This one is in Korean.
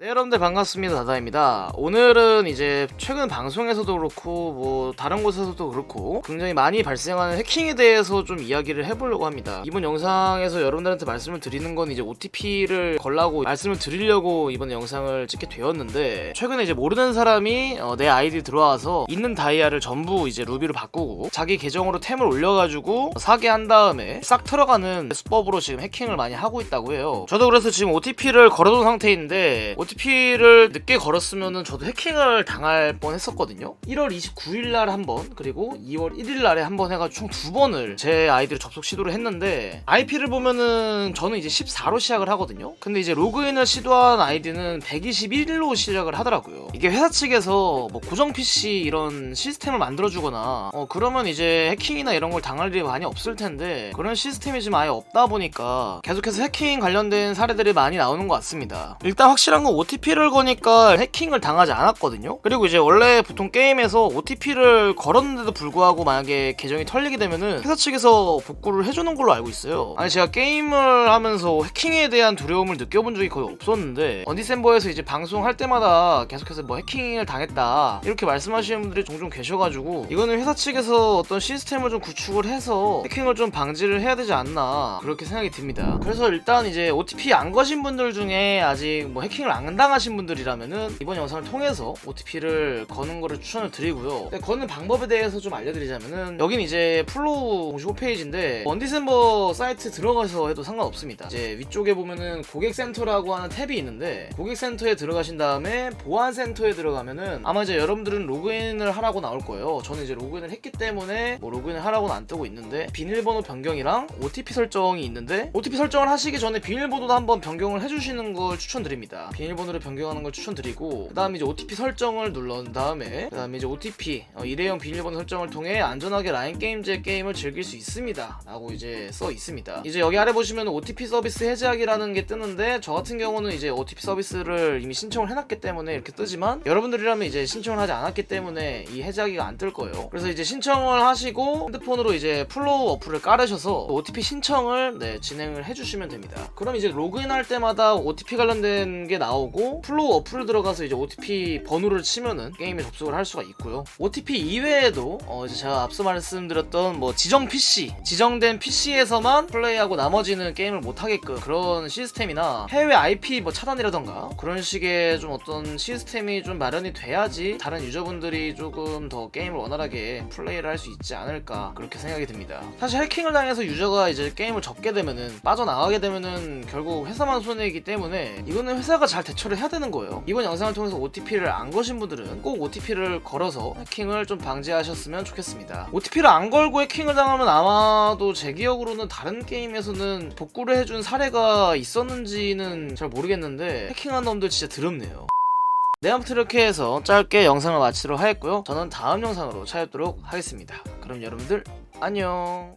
네 여러분들 반갑습니다. 다다입니다. 오늘은 이제 최근 방송에서도 그렇고 뭐 다른 곳에서도 그렇고 굉장히 많이 발생하는 해킹에 대해서 좀 이야기를 해보려고 합니다. 이번 영상에서 여러분들한테 말씀을 드리는 건 이제 OTP를 걸라고 말씀을 드리려고 이번 영상을 찍게 되었는데 최근에 이제 모르는 사람이 어, 내 아이디 들어와서 있는 다이아를 전부 이제 루비로 바꾸고 자기 계정으로 템을 올려가지고 사게 한 다음에 싹 들어가는 수법으로 지금 해킹을 많이 하고 있다고 해요. 저도 그래서 지금 OTP를 걸어둔 상태인데 OTP를 늦게 걸었으면은 저도 해킹을 당할 뻔 했었거든요. 1월 29일 날 한 번, 그리고 2월 1일 날에 한 번 해가지고 총 두 번을 제 아이디로 접속 시도를 했는데 IP를 보면은 저는 이제 14로 시작을 하거든요. 근데 이제 로그인을 시도한 아이디는 121로 시작을 하더라고요. 이게 회사 측에서 뭐 고정 PC 이런 시스템을 만들어주거나 어 그러면 이제 해킹이나 이런 걸 당할 일이 많이 없을 텐데 그런 시스템이 지금 아예 없다 보니까 계속해서 해킹 관련된 사례들이 많이 나오는 것 같습니다. 일단 확실한 건 OTP를 거니까 해킹을 당하지 않았거든요. 그리고 이제 원래 보통 게임에서 OTP를 걸었는데도 불구하고 만약에 계정이 털리게 되면은 회사 측에서 복구를 해주는 걸로 알고 있어요. 아니 제가 게임을 하면서 해킹에 대한 두려움을 느껴본 적이 거의 없었는데 언디셈버에서 이제 방송할 때마다 계속해서 뭐 해킹을 당했다 이렇게 말씀하시는 분들이 종종 계셔가지고 이거는 회사 측에서 어떤 시스템을 좀 구축을 해서 해킹을 좀 방지를 해야 되지 않나 그렇게 생각이 듭니다. 그래서 일단 이제 OTP 안 거신 분들 중에 아직 뭐 해킹을 안 당하신 분들이라면은 이번 영상을 통해서 OTP를 거는 거를 추천을 드리고요. 근데 거는 방법에 대해서 좀 알려드리자면은 여긴 이제 플로우 공식 홈페이지인데 언디셈버 사이트 들어가서 해도 상관없습니다. 이제 위쪽에 보면은 고객센터라고 하는 탭이 있는데 고객센터에 들어가신 다음에 보안센터에 들어가면은 아마 이제 여러분들은 로그인을 하라고 나올 거예요. 저는 이제 로그인을 했기 때문에 뭐 로그인을 하라고는 안 뜨고 있는데 비밀번호 변경이랑 OTP 설정이 있는데 OTP 설정을 하시기 전에 비밀번호도 한번 변경을 해주시는 걸 추천드립니다. 비밀 번호를 변경하는 걸 추천드리고 그 다음에 이제 OTP 설정을 눌른 다음에 그 다음에 이제 OTP 어, 일회용 비밀번호 설정을 통해 안전하게 라인 게임제 게임을 즐길 수 있습니다. 라고 이제 써 있습니다. 이제 여기 아래 보시면 OTP 서비스 해제하기라는 게 뜨는데 저 같은 경우는 이제 OTP 서비스를 이미 신청을 해놨기 때문에 이렇게 뜨지만 여러분들이라면 이제 신청을 하지 않았기 때문에 이 해제하기가 안 뜰 거예요. 그래서 이제 신청을 하시고 핸드폰으로 이제 플로우 어플을 깔으셔서 OTP 신청을 네, 진행을 해주시면 됩니다. 그럼 이제 로그인할 때마다 OTP 관련된 게 나오고 플로우 어플을 들어가서 이제 OTP 번호를 치면은 게임에 접속을 할 수가 있고요. OTP 이외에도 어 이제 제가 앞서 말씀드렸던 뭐 지정 PC, 지정된 PC에서만 플레이하고 나머지는 게임을 못 하게끔 그런 시스템이나 해외 IP 뭐 차단이라던가 그런 식의 좀 어떤 시스템이 좀 마련이 돼야지 다른 유저분들이 조금 더 게임을 원활하게 플레이를 할 수 있지 않을까 그렇게 생각이 듭니다. 사실 해킹을 당해서 유저가 이제 게임을 접게 되면은 빠져나가게 되면은 결국 회사만 손해이기 때문에 이거는 회사가 잘 대처를 해야 되는 거예요. 이번 영상을 통해서 OTP를 안 거신 분들은 꼭 OTP를 걸어서 해킹을 좀 방지하셨으면 좋겠습니다. OTP를 안 걸고 해킹을 당하면 아마도 제 기억으로는 다른 게임에서는 복구를 해준 사례가 있었는지는 잘 모르겠는데 해킹한 놈들 진짜 드럽네요. 네, 아무튼 이렇게 해서 짧게 영상을 마치도록 하겠고요. 저는 다음 영상으로 찾아뵙도록 하겠습니다. 그럼 여러분들 안녕.